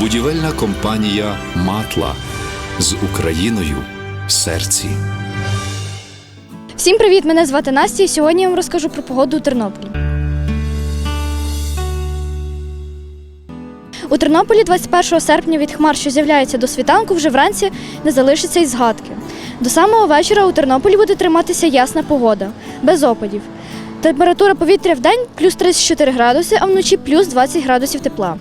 Будівельна компанія Матла з Україною в серці. Всім привіт! Мене звати Настя, і сьогодні я вам розкажу про погоду у Тернополі. У Тернополі 21 серпня від хмар, що з'являються до світанку, вже вранці не залишиться й згадки. До самого вечора у Тернополі буде триматися ясна погода, без опадів. Температура повітря в день плюс 34 градуси, а вночі плюс 20 градусів тепла.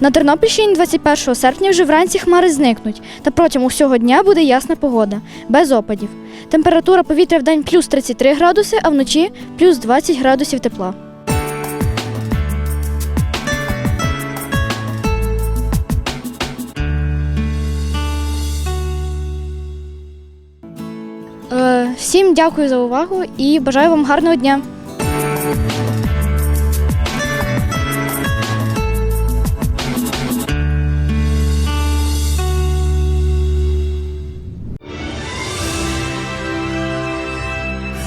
На Тернопільщині 21 серпня вже вранці хмари зникнуть, та протягом усього дня буде ясна погода, без опадів. Температура повітря в день плюс 33 градуси, а вночі плюс 20 градусів тепла. Е, Всім дякую за увагу і бажаю вам гарного дня.